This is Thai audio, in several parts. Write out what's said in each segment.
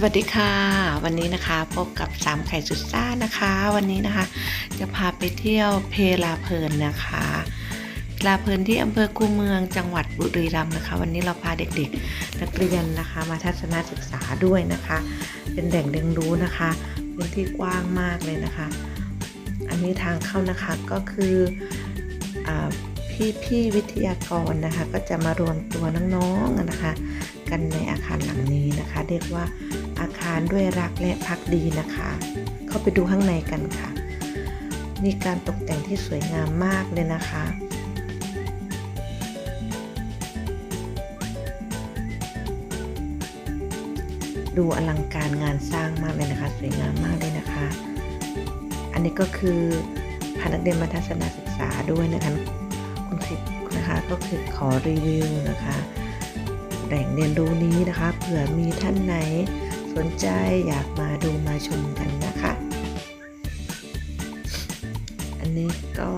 สวัสดีค่ะ วันนี้นะคะพบกับสามไข่สุดซ่านะคะ วันนี้นะคะ จะพาไปเที่ยวเพลาเพลินนะคะลาเพลินที่อำเภอคูเมืองจังหวัดบุรีรัมย์นะคะ วันนี้เราพาเด็กๆ นักเรียนนะคะ มาทัศนศึกษาด้วยนะคะ เป็นแหล่งเรียนรู้นะคะพื้นที่กว้างมากเลยนะคะ อันนี้ทางเข้านะคะก็คืออพี่พี่ๆวิทยากรนะคะ ก็จะมารวมตัวน้องๆนะคะ กันในอาคารหลังนี้นะคะ เรียกว่าอาคารด้วยรักและพักดีนะคะ เข้าไปดูข้างในกันค่ะ มีการตกแต่งที่สวยงามมากเลยนะคะดูอลังการงานสร้างมากเลยนะคะ สวยงามมากเลยนะคะ อันนี้ก็คือพานักเรียนมาทัศนศึกษาด้วยนะคะ คุณครูนะคะก็คือขอรีวิวนะคะ แหล่งเรียนรู้นี้นะคะเผื่อมีท่านไหนสนใจอยากมาดูมาชมกันนะคะ อันนี้ก็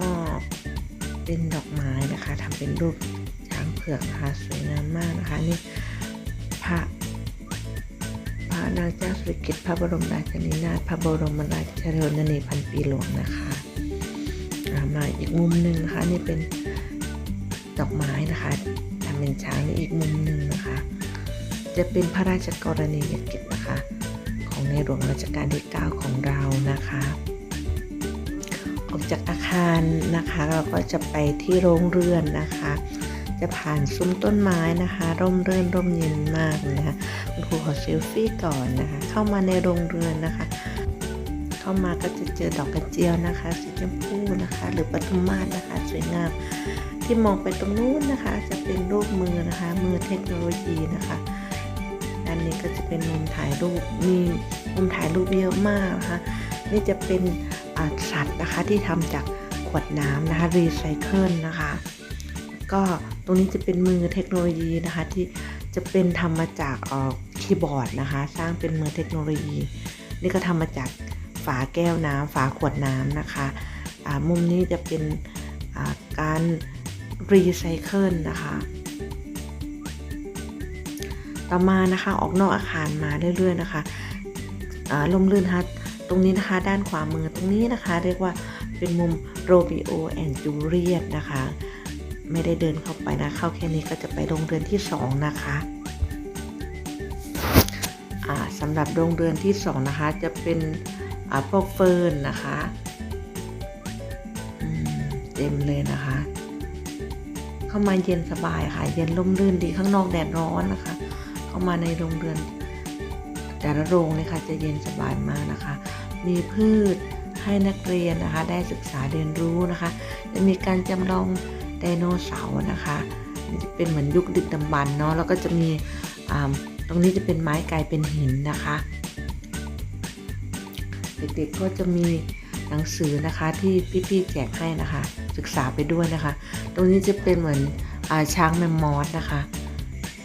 เป็นดอกไม้นะคะทำเป็นรูปช้างเผือกนะคะสวยงามมากนะคะนี่พระพระนางเจ้าสุริกิติ์พระบรมราชินีนาถพระบรมราชชนนีพันปีหลวงนะคะมาอีกมุมหนึ่งนะคะนี่เป็นดอกไม้นะคะ เป็นช้างในอีกมุมหนึ่งนะคะ จะเป็นพระราชกรณียกิจนะคะ ของในหลวงรัชกาลที่ 9 ของเรานะคะ ออกจากอาคารนะคะเราก็จะไปที่โรงเรือนนะคะ จะผ่านซุ้มต้นไม้นะคะ ร่มรื่นร่มเย็นมากนะคะคุณครูขอเซลฟี่ก่อนนะคะ เข้ามาในโรงเรือนนะคะเข้ามาก็จะเจอดอกกระเจียวนะคะ สีชมพูนะคะ หรือปทุมมาศนะคะ สวยงาม ที่มองไปตรงนู้นนะคะ จะเป็นรูปมือนะคะ มือเทคโนโลยีนะคะด้านนี้ก็จะเป็นมุมถ่ายรูปมีมุมถ่ายรูปเยอะมากนะคะ นี่จะเป็นสัตว์นะคะที่ทำจากขวดน้ำนะคะรีไซเคิลนะคะ ก็ตรงนี้จะเป็นมือเทคโนโลยีนะคะที่จะเป็นทำมาจากออคีย์บอร์ดนะคะ สร้างเป็นมือเทคโนโลยี นี่ก็ทำมาจากฝาแก้วน้ำฝาขวดน้ำนะคะมุมนี้จะเป็นการ รีไซเคิลนะคะ ต่อมานะคะออกนอกอาคารมาเรื่อยๆนะคะลมลื่นฮัทตรงนี้นะคะด้านขวามือตรงนี้นะคะ เรียกว่าเป็นมุมโรบิโอแอนจูเลียตนะคะ ไม่ได้เดินเข้าไปนะ เข้าแค่นี้ก็จะไปโรงเรือนที่ 2 นะคะสำหรับโรงเรือนที่ 2 นะคะ จะเป็นอ่าพวกเฟิร์นนะคะเต็มเลยนะคะ เข้ามาเย็นสบายค่ะ เย็นร่มรื่นดีข้างนอกแดดร้อนนะคะ เข้ามาในโรงเรือน แต่ละโรงเลยค่ะจะเย็นสบายมากนะคะ มีพืชให้นักเรียนนะคะ ได้ศึกษาเรียนรู้นะคะ จะมีการจำลองไดโนเสาร์นะคะจะเป็นเหมือนยุคดึกดำบรรพ์เนาะแล้วก็จะมีตรงนี้จะเป็นไม้กลายเป็นหินนะคะ เด็กๆก็จะมี หนังสือนะคะที่พี่ๆแจกให้นะคะ ศึกษาไปด้วยนะคะ ตรงนี้จะเป็นเหมือนอาช้างแมมมอสนะคะ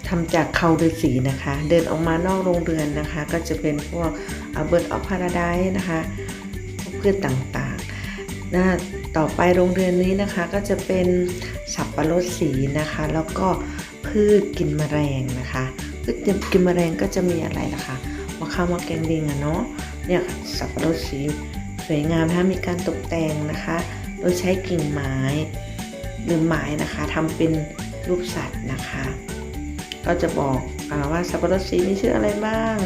ทำจากเขาฤาษีนะคะ เดินออกมานอกโรงเรือนนะคะ ก็จะเป็นพวกเบิร์ดออฟพาราไดนะคะพวกพืชต่างๆนะต่อไปโรงเรือนนี้นะคะก็จะเป็นสับปะรดสีนะคะ แล้วก็พืชกินแมลงนะคะ พืชกินแมลงก็จะมีอะไรล่ะคะมะข้าวมะแกงลิงอะเนาะเนี่ยสับปะรดสี สวยงามนะคะมีการตกแต่งนะคะ โดยใช้กิ่งไม้หรือไม้นะคะทำเป็นรูปสัตว์นะคะ ก็จะบอกอว่าสับปะรดสีมีชื่ออะไรบ้าง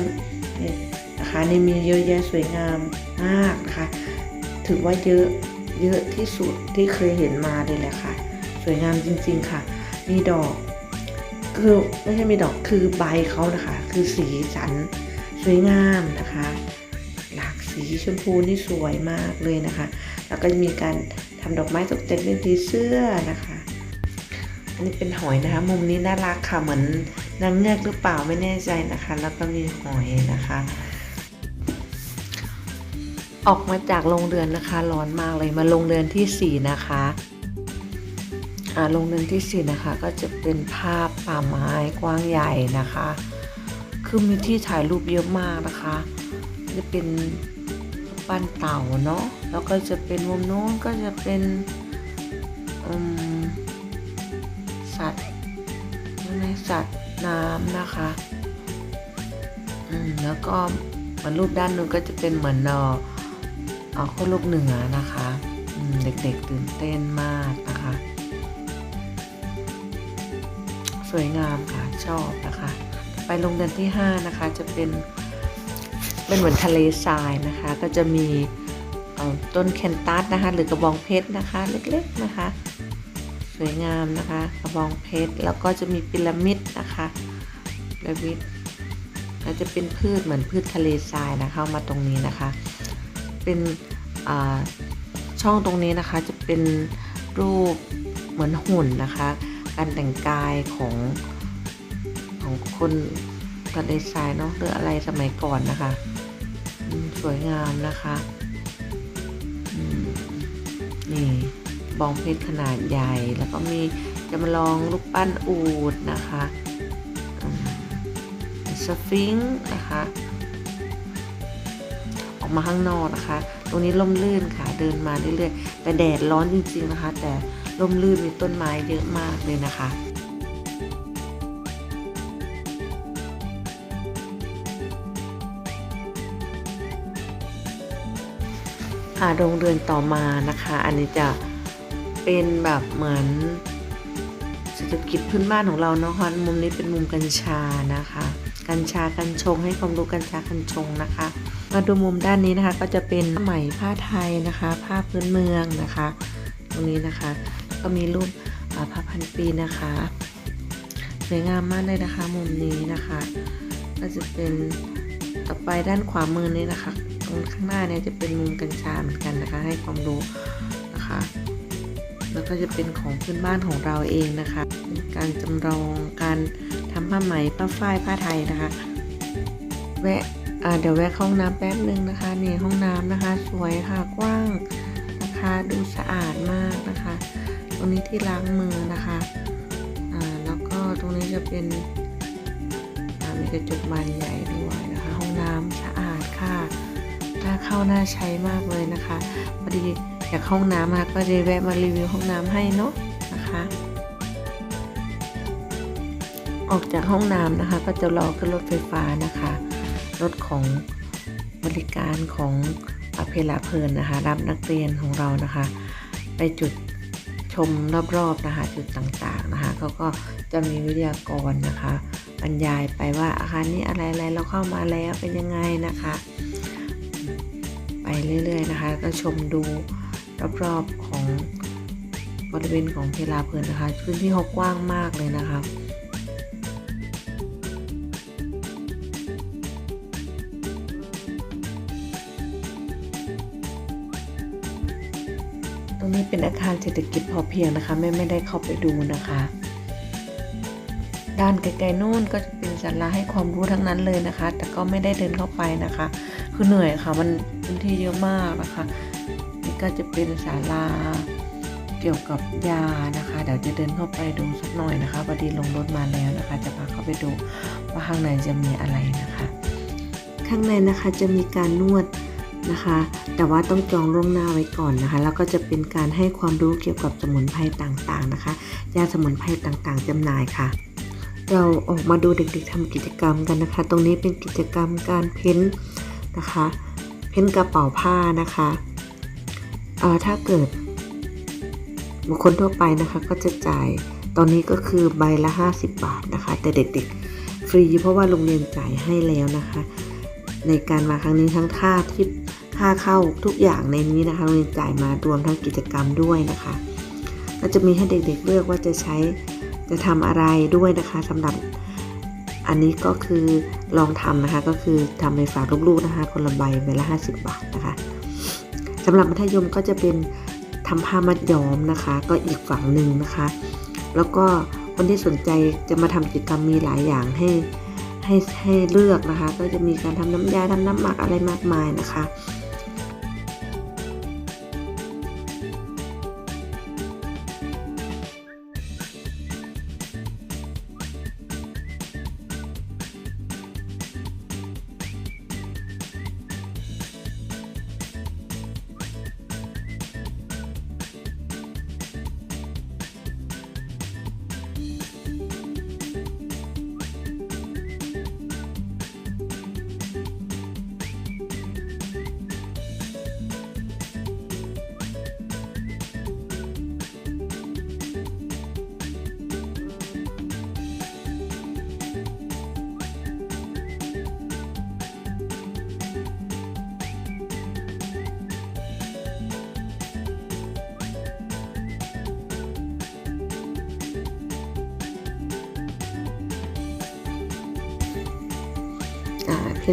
นี่นะคะนี่มีเยอะแยะสวยงามมากนะคะ ถือว่าเยอะเยอะที่สุดที่เคยเห็นมาเลยแหละค่ะ สวยงามจริงๆค่ะ มีดอกคือไม่ใช่มีดอกคือใบเขานะคะ คือสีสันสวยงามนะคะ สีชมพูนี่สวยมากเลยนะคะ แล้วก็มีการทำดอกไม้ตกแต่งเป็นสีเสื้อนะคะ อันนี้เป็นหอยนะคะ มุมนี้น่ารักค่ะเหมือนนางเงือกหรือเปล่าไม่แน่ใจนะคะ แล้วก็มีหอยนะคะ ออกมาจากโรงเรือนนะคะร้อนมากเลยมาโรงเรือนที่สี่นะคะอ่าโรงเรือนที่สี่นะคะ ก็จะเป็นภาพป่าไม้กว้างใหญ่นะคะคือมีที่ถ่ายรูปเยอะมากนะคะ จะเป็น บ้นเต่าเนาะแล้วก็จะเป็นมุมโน้นก็จะเป็นสัตว์ในสัตว์น้ำนะคะอืมแล้วก็มันรูปด้านนู้นก็จะเป็นเหมือนเออเอ่อคนลูกเหนือนะคะเด็กๆตื่นเต้นมากนะคะ สวยงามค่ะชอบนะคะ ไปโรงเรียนที่ 5 นะคะจะเป็น เป็นเหมือนทะเลทรายนะคะ ก็จะมีต้นแคนตัสนะคะ หรือกระบองเพชรนะคะ เล็กๆนะคะ สวยงามนะคะ กระบองเพชรแล้วก็จะมีพีระมิดนะคะพีระมิดก็จะเป็นพืชเหมือนพืชทะเลทรายนะคะเข้ามาตรงนี้นะคะ เป็นช่องตรงนี้นะคะจะเป็นรูปเหมือนหุ่นนะคะ การแต่งกายของของคนทะเลทรายเนาะหรืออะไรสมัยก่อนนะคะ สวยงามนะคะอืมนี่บองเพชรขนาดใหญ่แล้วก็มีจำลองรูปปั้นอูดนะคะอืมสฟิงค์นะคะ ออกมาข้างนอกนะคะ ตรงนี้ร่มรื่นค่ะเดินมาเรื่อยๆ แต่แดดร้อนจริงๆนะคะ แต่ร่มรื่นมีต้นไม้เยอะมากเลยนะคะ โรงเรือนต่อมานะคะ อันนี้จะเป็นแบบเหมือนเศรษฐกิจพื้นบ้านของเราเนาะคะมุมนี้เป็นมุมกัญชานะคะ กัญชากัญชงให้ความรู้กัญชากัญชงนะคะ มาดูมุมด้านนี้นะคะก็จะเป็นผ้าไหมผ้าไทยนะคะ ผ้าพื้นเมืองนะคะ ตรงนี้นะคะ ก็มีรูปอ่าผ้าพันปีนะคะสวยงามมากเลยนะคะ มุมนี้นะคะ ก็จะเป็นต่อไปด้านขวามือนี้นะคะ ข้างหน้าเนี่ยจะเป็นมุมกัญชาเหมือนกันนะคะ ให้ความรู้นะคะ แล้วก็จะเป็นของพื้นบ้านของเราเองนะคะเป็นการจำลองการทำผ้าไหมผ้าฝ้ายผ้าไทยนะคะแวะเดี๋ยวแวะเข้าห้องน้ำแป๊บนึงนะคะนี่ห้องน้ำนะคะ สวยค่ะกว้างนะคะดูสะอาดมากนะคะ ตรงนี้ที่ล้างมือนะคะแล้วก็ตรงนี้จะเป็นมีกระจกบานใหญ่ด้วย เข้าน่าใช้มากเลยนะคะพอดีอยากเข้าห้องน้ำนะคะก็เลยแวะมารีวิวห้องน้ำให้เนาะนะคะ ออกจากห้องน้ำนะคะ ก็จะรอขึ้นรถไฟฟ้านะคะรถของบริการของอเพลาเพลินนะคะ รับนักเรียนของเรานะคะ ไปจุดชมรอบๆนะคะจุดต่างๆนะคะเขาก็จะมีวิทยากรนะคะบรรยายไปว่าอาคารนี้อะไรๆเราเข้ามาแล้วเป็นยังไงนะคะ ไปเรื่อย ๆ นะคะ ก็ชมดูรอบๆของบริเวณของเพลาเพลินนะคะ พื้นที่เขากว้างมากเลยนะคะตรงนี้เป็นอาคารเศรษฐกิจพอเพียงนะคะไม่ไม่ได้เข้าไปดูนะคะ ด้านไกลๆนู่นก็จะเป็นศาลาให้ความรู้ทั้งนั้นเลยนะคะ แต่ก็ไม่ได้เดินเข้าไปนะคะ คือเหนื่อยค่ะมัน พื้นที่เยอะมากนะคะนี่ก็จะเป็นศาลาเกี่ยวกับยานะคะ เดี๋ยวจะเดินเข้าไปดูสักหน่อยนะคะพอดีลงรถมาแล้วนะคะ จะพาเข้าไปดูว่าข้างในจะมีอะไรนะคะ ข้างในนะคะจะมีการนวดนะคะ แต่ว่าต้องจองล่วงหน้าไว้ก่อนนะคะ แล้วก็จะเป็นการให้ความรู้เกี่ยวกับสมุนไพรต่างๆนะคะ ยาสมุนไพรต่างๆจำหน่ายค่ะ เราออกมาดูเด็กๆทำกิจกรรมกันนะคะ ตรงนี้เป็นกิจกรรมการเพ้นนะคะ เพ้นกระเป๋าผ้านะคะเอ่อถ้าเกิดบุคคลทั่วไปนะคะก็จะจ่ายตอนนี้ก็คือใบละ 50 บาทนะคะ แต่เด็กๆ ฟรีเพราะว่าโรงเรียนจ่ายให้แล้วนะคะ ในการมาครั้งนี้ทั้งค่าที่ค่าเข้าทุกอย่างในนี้นะคะโรงเรียนจ่ายมารวมทั้งกิจกรรมด้วยนะคะก็จะมีให้เด็กๆเลือกว่าจะใช้จะทำอะไรด้วยนะคะสำหรับ อันนี้ก็คือลองทำนะคะก็คือทำไปฝากลูกๆนะคะคนละใบใบละ 50 บาทนะคะสำหรับมัธยมก็จะเป็นทำผ้ามัดย้อมนะคะ ก็อีกฝั่งหนึ่งนะคะ แล้วก็คนที่สนใจจะมาทำกิจกรรมมีหลายอย่างให้ให้ให้เลือกนะคะ ก็จะมีการทำน้ำยาทำน้ำหมักอะไรมากมายนะคะ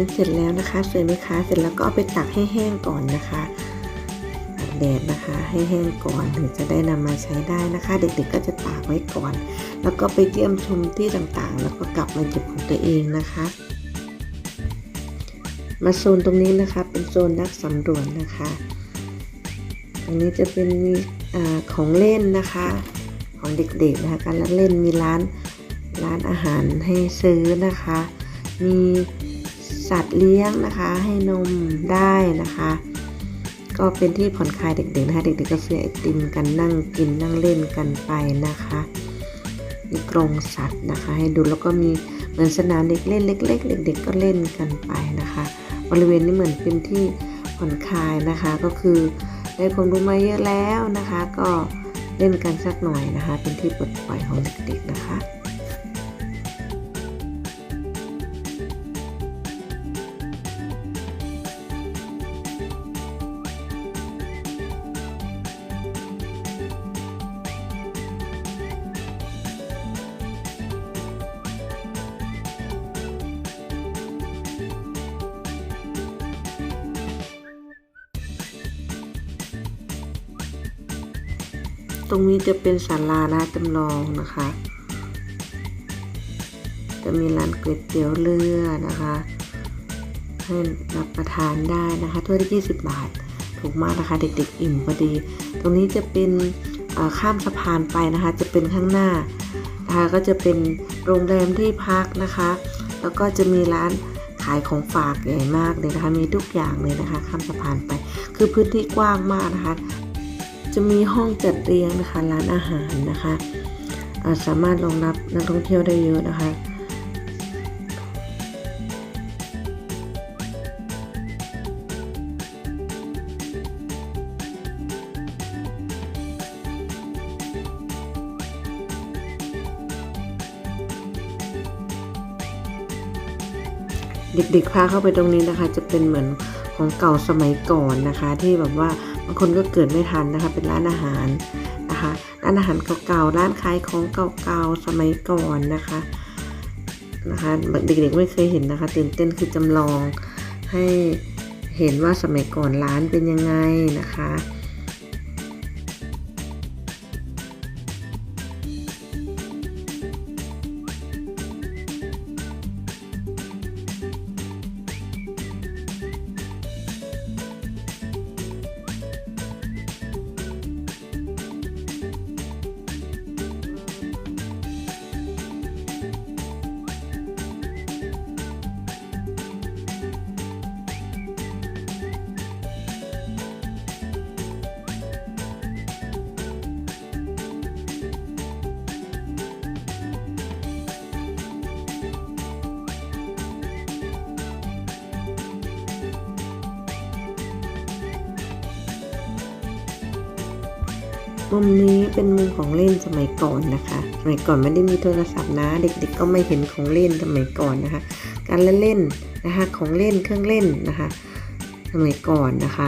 นเสร็จแล้วนะคะสวยไหมคะเสร็จแล้วก็เอาไปตากให้แห้งก่อนนะคะตากแดดนะคะให้แห้งก่อนถึงจะได้นำมาใช้ได้นะคะ เด็กๆก็จะตากไว้ก่อน แล้วก็ไปเยี่ยมชมที่ต่างๆ แล้วก็กลับมาเก็บของตัวเองนะคะ มาโซนตรงนี้นะคะเป็นโซนนักสำรวจนะคะ ตรงนี้จะเป็นมีอของเล่นนะคะของเด็กๆนะคะการเล่นมีร้านร้านอาหารให้ซื้อนะคะ มี สัตว์เลี้ยงนะคะ ให้นมได้นะคะ ก็เป็นที่ผ่อนคลายเด็กๆนะคะ เด็กๆก็ซื้อไอติมกันนั่งกินนั่งเล่นกันไปนะคะมีกรงสัตว์นะคะ ให้ดูแล้วก็มีเหมือนสนามเด็กเล่นเล็ก ๆ เด็ก ๆ ก็เล่นกันไปนะคะ บริเวณนี้เหมือนเป็นที่ผ่อนคลายนะคะก็คือได้ความรู้มาเยอะแล้วนะคะ ก็เล่นกันสักหน่อยนะคะ เป็นที่ปลดปล่อยของเด็กๆนะคะ ตรงนี้จะเป็นศาลานะจำลองนะคะ จะมีร้านก๋วยเตี๋ยวเรือนะคะให้รับประทานได้นะคะถ้วยละ20 บาท ถูกมากนะคะเด็กๆอิ่มพอดี ตรงนี้จะเป็นข้ามสะพานไปนะคะ จะเป็นข้างหน้านะคะก็จะเป็นโรงแรมที่พักนะคะ แล้วก็จะมีร้านขายของฝากใหญ่มากเลยนะคะ มีทุกอย่างเลยนะคะ ข้ามสะพานไป คือพื้นที่กว้างมากนะคะ จะมีห้องจัดเรียงนะคะร้านอาหารนะคะาสามารถรองรับนักท่องเที่ยวได้เยอะนะคะเด็กๆพาเข้าไปตรงนี้นะคะ จะเป็นเหมือนของเก่าสมัยก่อนนะคะ ที่แบบว่า บางคนก็เกิดไม่ทันนะคะ เป็นร้านอาหารนะคะร้านอาหารเก่าๆร้านขายของเก่าๆสมัยก่อนนะคะนะคะเด็กๆไม่เคยเห็นนะคะ ตื่นเต้นคือจำลองให้เห็นว่าสมัยก่อนร้านเป็นยังไงนะคะ มุมนี้เป็นมุมของเล่นสมัยก่อนนะคะ สมัยก่อนไม่ได้มีโทรศัพท์นะ เด็กๆ ก็ไม่เห็นของเล่นสมัยก่อนนะคะ การเล่นๆนะคะของเล่นเครื่องเล่นนะคะ สมัยก่อนนะคะ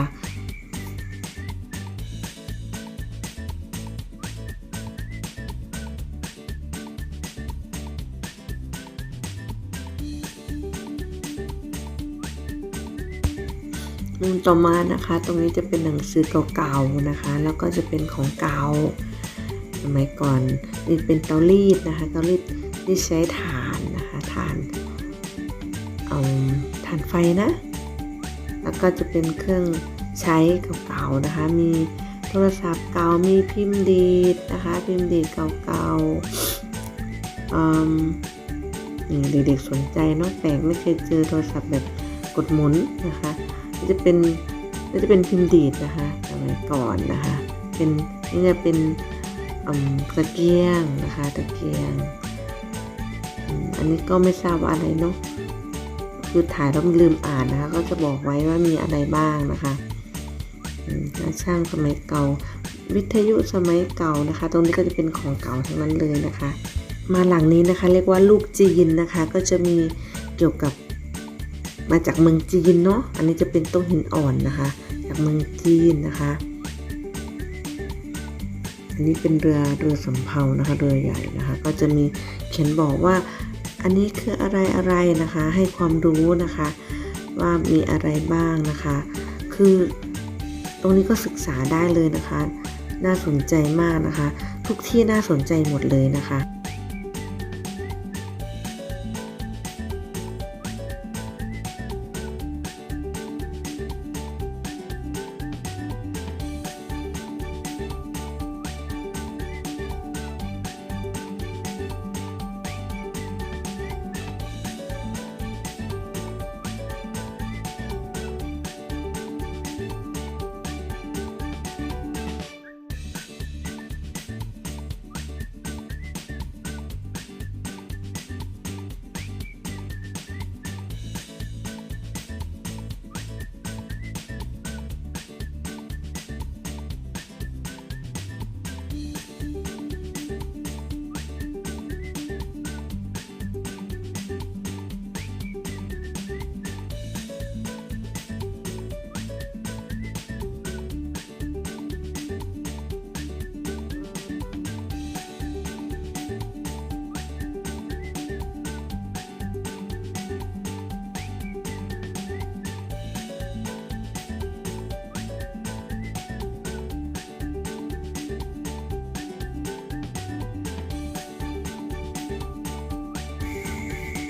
มุมต่อมานะคะ ตรงนี้จะเป็นหนังสือเก่าๆนะคะ แล้วก็จะเป็นของเก่าสมัยก่อนนี่เป็นเตารีดนะคะ เตารีดที่ใช้ถ่านนะคะถ่านเอาถ่านไฟนะ แล้วก็จะเป็นเครื่องใช้เก่าๆนะคะ มีโทรศัพท์เก่ามีพิมพ์ดีดนะคะ พิมพ์ดีดเก่าๆอืมนี่เด็กๆสนใจเนอะแปลกไม่เคยเจอโทรศัพท์แบบกดหมุนนะคะ จะเป็นนี่จะเป็นพิมพ์ดีดนะคะสมัยก่อนนะคะ เป็นนี่จะเป็นตะเกียงนะคะตะเกียง อันนี้ก็ไม่ทราบว่าอะไรเนาะคือถ่ายแล้วลืมอ่านนะคะ ก็จะบอกไว้ว่ามีอะไรบ้างนะคะช่างสมัยเก่า วิทยุสมัยเก่านะคะ ตรงนี้ก็จะเป็นของเก่าทั้งนั้นเลยนะคะ มาหลังนี้นะคะ เรียกว่าลูกจีนนะคะ ก็จะมีเกี่ยวกับ มาจากเมืองจีนเนาะ อันนี้จะเป็นโต๊ะหินอ่อนนะคะ จากเมืองจีนนะคะ อันนี้เป็นเรือเรือสำเภานะคะ เรือใหญ่นะคะ ก็จะมีเขียนบอกว่า อันนี้คืออะไรอะไรนะคะ ให้ความรู้นะคะ ว่ามีอะไรบ้างนะคะ คือตรงนี้ก็ศึกษาได้เลยนะคะ น่าสนใจมากนะคะ ทุกที่น่าสนใจหมดเลยนะคะ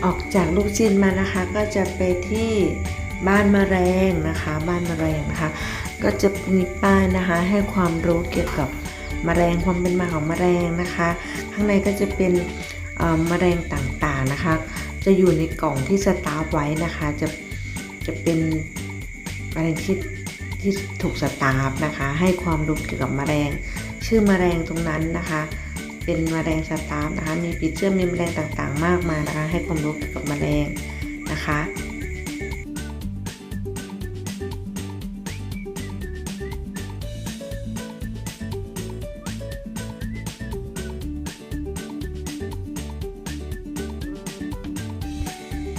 ออกจากลูกจินมานะคะ ก็จะไปที่บ้านมะแรงนะคะ บ้านมะแรงนะคะ ก็จะมีป้ายนะคะให้ความรู้เกี่ยวกับมะแรงความเป็นมาของมะแรงนะคะ ข้างในก็จะเป็นมะแรงต่างๆนะคะ จะอยู่ในกล่องที่สตาร์ไว้นะคะ จะจะเป็นมะแรงที่ที่ถูกสตาร์นะคะ ให้ความรู้เกี่ยวกับมะแรง ชื่อมะแรงตรงนั้นนะคะ เป็นมแมลงสตาร์ฟนะคะ มีปีเจอร์มีแมลงต่างๆ มากมายนะคะ ให้ความรู้เกี่ยวกับแมลงนะคะ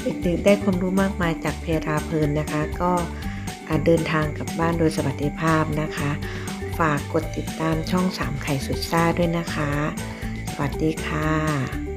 เด็กๆได้ความรู้มากมายจากเพราเพลินนะคะ ก็เดินทางกลับบ้านโดยสวัสดิภาพนะคะ ฝากกดติดตามช่อง3ไข่สุดซ่าด้วยนะคะ วัสดีค่ะ